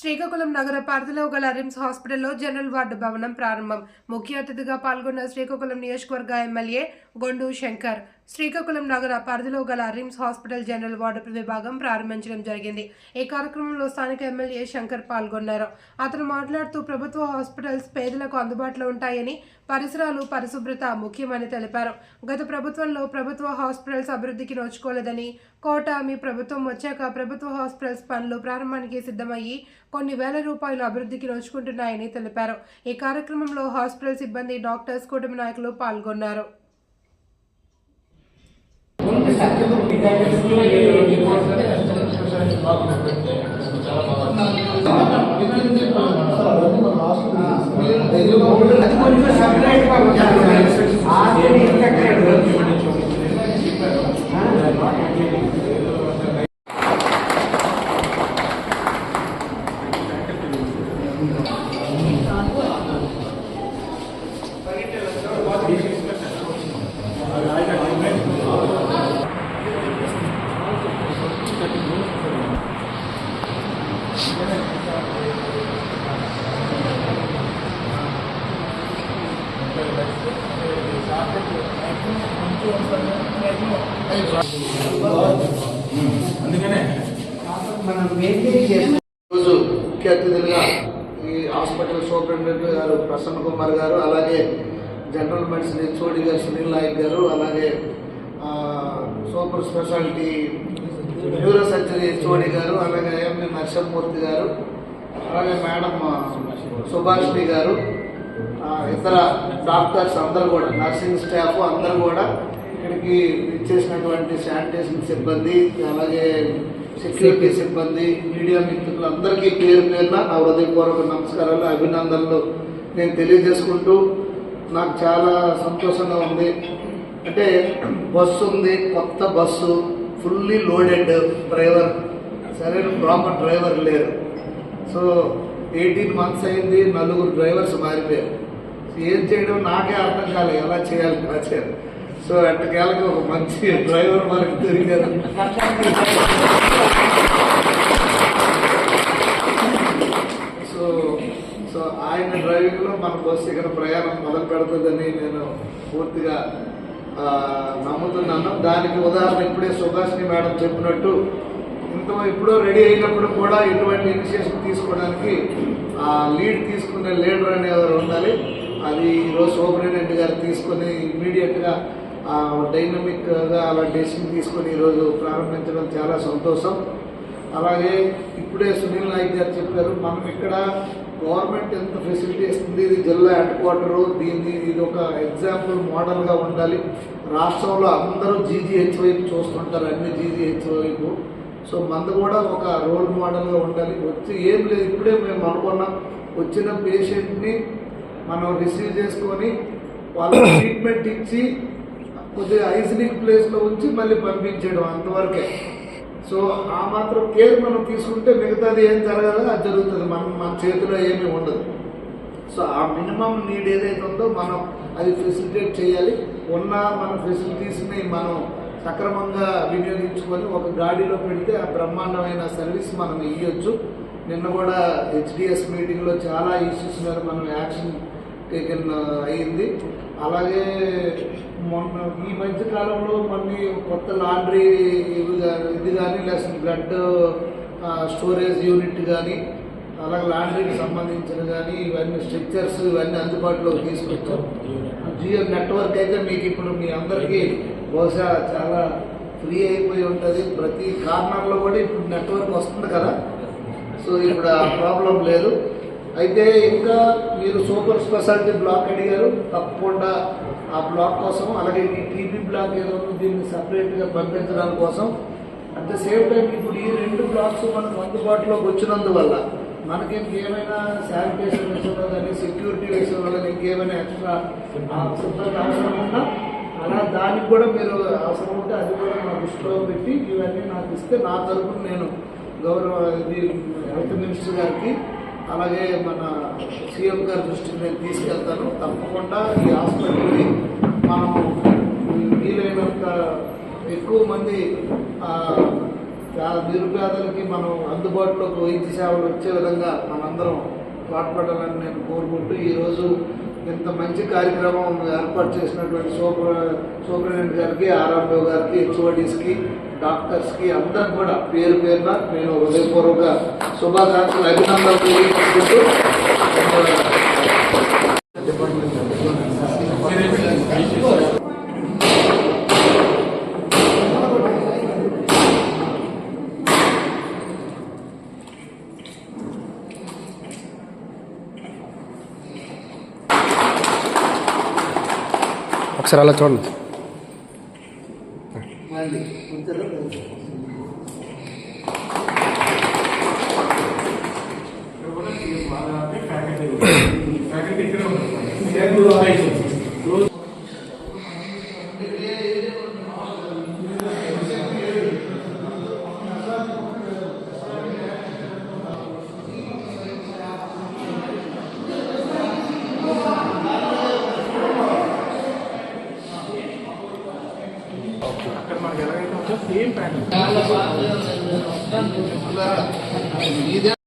శ్రీకాకుళం నగర పరిధిలో గల రిమ్స్ హాస్పిటల్లో జనరల్ వార్డు భవనం ప్రారంభం. ముఖ్య అతిథిగా పాల్గొన్న శ్రీకాకుళం నియోజకవర్గ ఎమ్మెల్యే గొండు శంకర్. శ్రీకాకుళం నగర పరిధిలో గల రిమ్స్ హాస్పిటల్ జనరల్ వార్డు విభాగం ప్రారంభించడం జరిగింది. ఈ కార్యక్రమంలో స్థానిక ఎమ్మెల్యే శంకర్ పాల్గొన్నారు. అతను మాట్లాడుతూ ప్రభుత్వ హాస్పిటల్స్ పేదలకు అందుబాటులో ఉంటాయని పరిసరాలు పరిశుభ్రత ముఖ్యమని తెలిపారు. గత ప్రభుత్వంలో ప్రభుత్వ హాస్పిటల్స్ అభివృద్ధికి నోచుకోలేదని కోట మీ ప్రభుత్వం వచ్చాక ప్రభుత్వ హాస్పిటల్స్ పనులు ప్రారంభానికి సిద్ధమయ్యి కొన్ని వేల రూపాయలు అభివృద్ధికి నోచుకుంటున్నాయని తెలిపారు. ఈ కార్యక్రమంలో హాస్పిటల్ సిబ్బంది డాక్టర్స్ కుటుంబ నాయకులు పాల్గొన్నారు. Thank you. రోజు ముఖ్య అతిథులుగా ఈ హాస్పిటల్ సూపరింటెండెంట్ గారు ప్రసన్న కుమార్ గారు అలాగే జనరల్ మెడిసిన్ హెచ్ఓడి గారు సునీల్ నాయక్ గారు అలాగే super speciality neuro surgery HOD garu అలాగే ఎండి నరసింహమూర్తి గారు అలాగే మేడం సుభాష్ సుభాష్ని గారు ఇతర డాక్టర్స్ అందరూ కూడా నర్సింగ్ స్టాఫ్ అందరూ కూడా ఇక్కడికి ఇచ్చేసినటువంటి శానిటేషన్ సిబ్బంది అలాగే సెక్యూరిటీ సిబ్బంది మీడియా మిత్రులందరికీ పేరు పేరున నా హృదయపూర్వక నమస్కారాలు అభినందనలు నేను తెలియజేసుకుంటూ నాకు చాలా సంతోషంగా ఉంది. అంటే బస్సు ఉంది కొత్త బస్సు ఫుల్లీ లోడెడ్ డ్రైవర్. సరైన ప్రాపర్ డ్రైవర్ లేరు. సో ఎయిటీన్ మంత్స్ అయింది నలుగురు డ్రైవర్స్ మారిపోయారు. ఏం చేయడం నాకే అర్థం కాలేదు ఎలా చేయాలి ఎలా చేయాలి. సో ఎట్టకేళ్ళకి ఒక మంచి డ్రైవర్ మనకి దొరికారు సో సో ఆయన డ్రైవింగ్లో మన బస్సు ఇక్కడ ప్రయాణం మొదలు పెడుతుందని నేను పూర్తిగా నమ్ముతున్నాను. దానికి ఉదాహరణ ఇప్పుడే సుభాష్ని మేడం చెప్పినట్టు ఇంత ఎప్పుడో రెడీ అయినప్పుడు కూడా ఇటువంటి ఇనిషియేషన్ తీసుకోవడానికి ఆ లీడ్ తీసుకునే లీడర్ అనేవారు ఉండాలి అది ఈరోజు సూపరింటెండెంట్ గారు తీసుకొని ఇమ్మీడియట్గా డైనమిక్గా అలా డెసిషన్ తీసుకొని ఈరోజు ప్రారంభించడం చాలా సంతోషం. అలాగే ఇప్పుడే సునీల్ నాయక్ గారు చెప్పారు మనం ఇక్కడ గవర్నమెంట్ ఎంత ఫెసిలిటీ ఇస్తుంది ఇది జిల్లా హెడ్ క్వార్టరు దీన్ని ఇది ఒక ఎగ్జాంపుల్ మోడల్గా ఉండాలి. రాష్ట్రంలో అందరూ జీజీహెచ్ వైపు చూస్తుంటారు అన్ని జీజీహెచ్ వైపు సో మందు కూడా ఒక రోల్ మోడల్గా ఉండాలి. వచ్చి ఏం లేదు ఇప్పుడే మేము అనుకున్నాం. వచ్చిన పేషెంట్ని మనం రిసీవ్ చేసుకొని వాళ్ళకి ట్రీట్మెంట్ ఇచ్చి కొద్దిగా హైజీనిక్ ప్లేస్లో ఉంచి మళ్ళీ పంపించడం అంతవరకే. సో ఆ మాత్రం కేర్ మనం తీసుకుంటే మిగతాది ఏం జరగాలో అది జరుగుతుంది. మనం మన చేతిలో ఏమీ ఉండదు. సో ఆ మినిమం నీడ్ ఏదైతే ఉందో మనం అది ఫెసిలిటేట్ చేయాలి. ఉన్న మన ఫెసిలిటీస్ని మనం సక్రమంగా వినియోగించుకొని ఒక గాడిలో పెడితే ఆ బ్రహ్మాండమైన సర్వీస్ మనం ఇవ్వచ్చు నిన్న కూడా హెచ్డిఎస్ మీటింగ్లో చాలా ఇష్యూస్ మీద మనం యాక్షన్ టేకెన్ అయ్యింది. అలాగే మొన్న ఈ మధ్య కాలంలో కొన్ని కొత్త లాండ్రీ ఇది కానీ లేకపోతే బ్లడ్ స్టోరేజ్ యూనిట్ కానీ అలాగే లాండ్రీకి సంబంధించిన కానీ ఇవన్నీ స్ట్రక్చర్స్ ఇవన్నీ అందుబాటులోకి తీసుకొచ్చాం. జియో నెట్వర్క్ అయితే మీకు ఇప్పుడు మీ అందరికీ బహుశా చాలా ఫ్రీ అయిపోయి ఉంటుంది. ప్రతి కార్నర్లో కూడా ఇప్పుడు నెట్వర్క్ వస్తుంది కదా. సో ఇప్పుడు ఆ ప్రాబ్లం లేదు. అయితే ఇంకా మీరు సూపర్ స్పెషాలిటీ బ్లాక్ అడిగారు. తప్పకుండా ఆ బ్లాక్ కోసం అలాగే ఈ టీబీ బ్లాక్ ఏదో దీన్ని సపరేట్గా పంపించడం కోసం. అట్ ద సేమ్ టైం ఇప్పుడు ఈ రెండు బ్లాక్స్ మనకు అందుబాటులోకి వచ్చినందువల్ల మనకి ఇంకేమైనా శానిటేషన్ విషయంలో కానీ సెక్యూరిటీ విషయంలో కానీ ఇంకేమైనా ఎక్స్ట్రా సిబ్బంది అవసరం ఉన్నా అలా దానికి కూడా మీరు అవసరం ఉంటే అది కూడా మా దృష్టిలో పెట్టి ఇవన్నీ నాకు ఇస్తే నా తరపున నేను గౌరవ ఇది హెల్త్ మినిస్టర్ గారికి అలాగే మన సీఎం గారి దృష్టికి నేను తీసుకెళ్తాను. తప్పకుండా ఈ హాస్పిటల్ని మనం వీలైనంత ఎక్కువ మంది నిరుపేదలకి మనం అందుబాటులోకి వైద్య సేవలు వచ్చే విధంగా మనందరం పాటుపడాలని నేను కోరుకుంటూ ఈరోజు ఇంత మంచి కార్యక్రమం ఏర్పాటు చేసినటువంటి సూపర్ సూపరింటెండెంట్ గారికి ఆర్ఆర్ఓ గారికి హెచ్ఓడిస్కి డాక్టర్స్కి అందరికి కూడా పేరు పేరున నేను హృదయపూర్వక శుభాకాంక్షలు అభినందనలు తెలియజేసుకుంటూ ఒకసారి అలా చూడండి Thank you. చెప్పాను